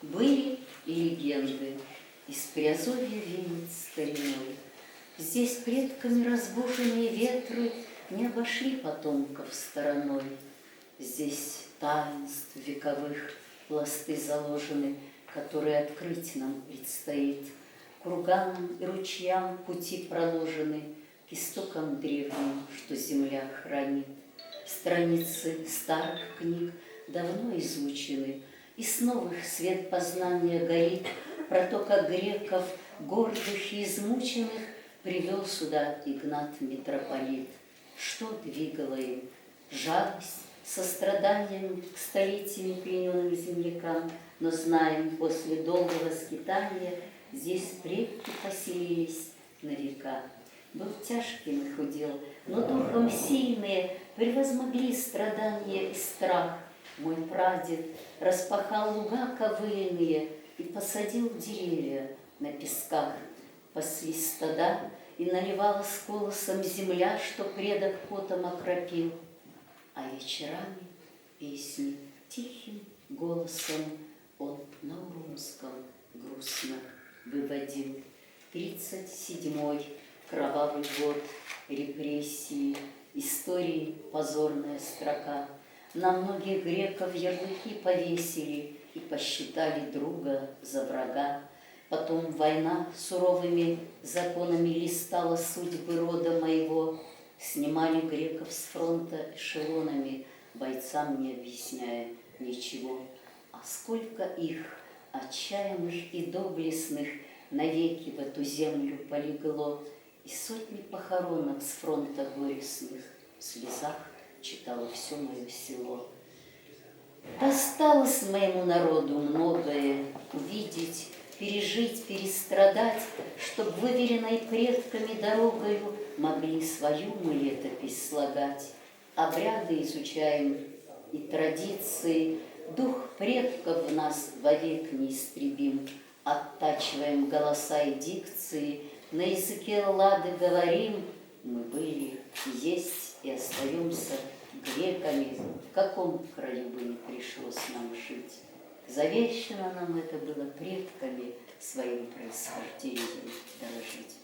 Были легенды, из Приазовья венец стариной. Здесь предками разбуженные ветры Не обошли потомков стороной. Здесь таинств вековых пласты заложены, Которые открыть нам предстоит. Курганам и ручьям пути проложены К истокам древним, что земля хранит. Страницы старых книг давно изучены, И с новых свет познания горит Про то, как греков, гордых и измученных, Привел сюда Игнат Митрополит. Что двигало им? Жалость, состраданием к столетиями плененным землякам, но знаем, после долгого скитания здесь предки поселились на века. Был тяжким их удел, но духом сильные превозмогли страдания и страх. Мой прадед распахал луга ковыльные и посадил деревья на песках. Паслись стада, и наливалась колосом земля, что предок потом окропил. А вечерами песни тихим голосом он на урумском грустно выводил. Тридцать седьмой кровавый год репрессии, истории позорная строка. На многих греков ярлыки повесили и посчитали друга за врага. Потом война суровыми законами листала судьбы рода моего. Снимали греков с фронта эшелонами, бойцам не объясняя ничего. А сколько их, отчаянных и доблестных, навеки в эту землю полегло, И сотни похоронок с фронта горестных в слезах читало все мое село. Досталось моему народу многое увидеть, пережить, перестрадать, Чтоб выверенной предками дорогою Могли свою мы летопись слагать. Обряды изучаем и традиции, Дух предков в нас вовек неистребим, Оттачиваем голоса и дикции, На языке лады говорим, Мы были, есть и остаемся греками, В каком краю бы ни пришлось нам жить. Завещано нам это было предками своим происхождением дорожить.